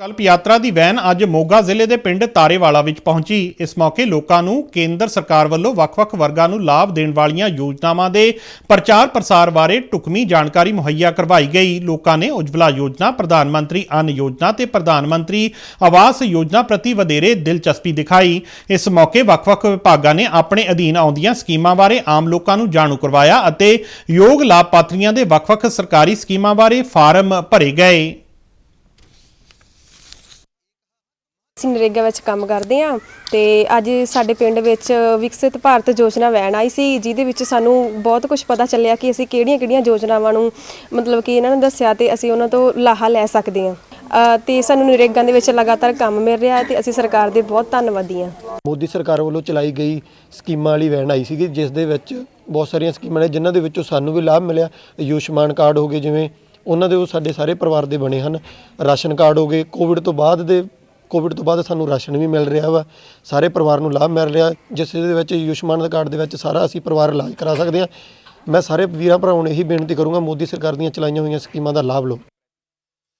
ਕਲਪ ਯਾਤਰਾ ਦੀ ਵੈਨ ਅੱਜ ਮੋਗਾ ਜ਼ਿਲ੍ਹੇ ਦੇ ਪਿੰਡ ਤਾਰੇਵਾਲਾ ਵਿੱਚ ਪਹੁੰਚੀ। ਇਸ ਮੌਕੇ ਲੋਕਾਂ ਨੂੰ ਕੇਂਦਰ ਸਰਕਾਰ ਵੱਲੋਂ ਵੱਖ-ਵੱਖ ਵਰਗਾਂ ਨੂੰ ਲਾਭ ਦੇਣ ਵਾਲੀਆਂ ਯੋਜਨਾਵਾਂ ਦੇ ਪ੍ਰਚਾਰ ਪ੍ਰਸਾਰ ਬਾਰੇ ਢੁਕਵੀਂ ਜਾਣਕਾਰੀ ਮੁਹੱਈਆ ਕਰਵਾਈ ਗਈ। ਲੋਕਾਂ ਨੇ ਉਜਵਲਾ ਯੋਜਨਾ, ਪ੍ਰਧਾਨ ਮੰਤਰੀ ਅੰਨ ਯੋਜਨਾ ਤੇ ਪ੍ਰਧਾਨ ਮੰਤਰੀ ਆਵਾਸ ਯੋਜਨਾ ਪ੍ਰਤੀ ਵਧੇਰੇ ਦਿਲਚਸਪੀ ਦਿਖਾਈ। ਇਸ ਮੌਕੇ ਵੱਖ-ਵੱਖ ਵਿਭਾਗਾਂ ਨੇ ਆਪਣੇ ਅਧੀਨ ਆਉਂਦੀਆਂ ਸਕੀਮਾਂ ਬਾਰੇ ਆਮ ਲੋਕਾਂ ਨੂੰ ਜਾਣੂ ਕਰਵਾਇਆ ਅਤੇ ਯੋਗ ਲਾਭਪਾਤਰੀਆਂ ਦੇ ਵੱਖ-ਵੱਖ ਸਰਕਾਰੀ ਸਕੀਮਾਂ ਬਾਰੇ ਫਾਰਮ ਭਰੇ ਗਏ। ਅਸੀਂ ਨਰੇਗਾ ਵਿੱਚ ਕੰਮ ਕਰਦੇ ਹਾਂ ਤੇ ਅੱਜ ਸਾਡੇ ਪਿੰਡ ਵਿੱਚ ਵਿਕਸਿਤ ਭਾਰਤ ਯੋਜਨਾ ਵੈਨ ਆਈ ਸੀ ਜਿਹਦੇ ਵਿੱਚ ਸਾਨੂੰ ਬਹੁਤ ਕੁਝ ਪਤਾ ਚੱਲਿਆ ਕਿ ਅਸੀਂ ਕਿਹੜੀਆਂ-ਕਿਹੜੀਆਂ ਯੋਜਨਾਵਾਂ ਨੂੰ ਮਤਲਬ ਕਿ ਇਹਨਾਂ ਨੇ ਦੱਸਿਆ ਤੇ ਅਸੀਂ ਉਹਨਾਂ ਤੋਂ ਲਾਹਾ ਲੈ ਸਕਦੇ ਹਾਂ। ਅ, ਤੇ ਸਾਨੂੰ ਨਰੇਗਾ ਦੇ ਵਿੱਚ ਲਗਾਤਾਰ ਕੰਮ ਮਿਲ ਰਿਹਾ ਹੈ ਤੇ ਅਸੀਂ ਸਰਕਾਰ ਦੇ ਬਹੁਤ ਧੰਨਵਾਦੀ ਹਾਂ। ਮੋਦੀ ਸਰਕਾਰ ਵੱਲੋਂ ਚਲਾਈ ਗਈ ਸਕੀਮਾਂ ਵਾਲੀ ਵੈਨ ਆਈ ਸੀਗੀ ਜਿਸ ਦੇ ਵਿੱਚ ਬਹੁਤ ਸਾਰੀਆਂ ਸਕੀਮਾਂ ਨੇ ਜਿਨ੍ਹਾਂ ਦੇ ਵਿੱਚੋਂ ਸਾਨੂੰ ਵੀ ਲਾਭ ਮਿਲਿਆ। ਆਯੁਸ਼ਮਾਨ ਕਾਰਡ ਹੋ ਗਏ ਜਿਵੇਂ ਉਹਨਾਂ ਦੇ ਉਹ ਸਾਡੇ ਸਾਰੇ ਪਰਿਵਾਰ ਦੇ ਬਣੇ ਹਨ। ਰਾਸ਼ਨ ਕਾਰਡ ਹੋ ਗਏ ਕੋਵਿਡ ਤੋਂ ਬਾਅਦ ਦੇ ਕੋਵਿਡ ਤੋਂ ਬਾਅਦ ਸਾਨੂੰ ਰਾਸ਼ਨ ਵੀ ਮਿਲ ਰਿਹਾ ਵਾ। ਸਾਰੇ ਪਰਿਵਾਰ ਨੂੰ ਲਾਭ ਮਿਲ ਰਿਹਾ। ਜਿਸ ਦੇ ਵਿੱਚ ਆਯੁਸ਼ਮਾਨ ਕਾਰਡ ਦੇ ਵਿੱਚ ਸਾਰਾ ਅਸੀਂ ਪਰਿਵਾਰ ਇਲਾਜ ਕਰਾ ਸਕਦੇ ਹਾਂ। ਮੈਂ ਸਾਰੇ ਵੀਰਾਂ ਭਰਾਵਾਂ ਨੂੰ ਇਹੀ ਬੇਨਤੀ ਕਰੂੰਗਾ, ਮੋਦੀ ਸਰਕਾਰ ਦੀਆਂ ਚਲਾਈਆਂ ਹੋਈਆਂ ਸਕੀਮਾਂ ਦਾ ਲਾਭ ਲਓ।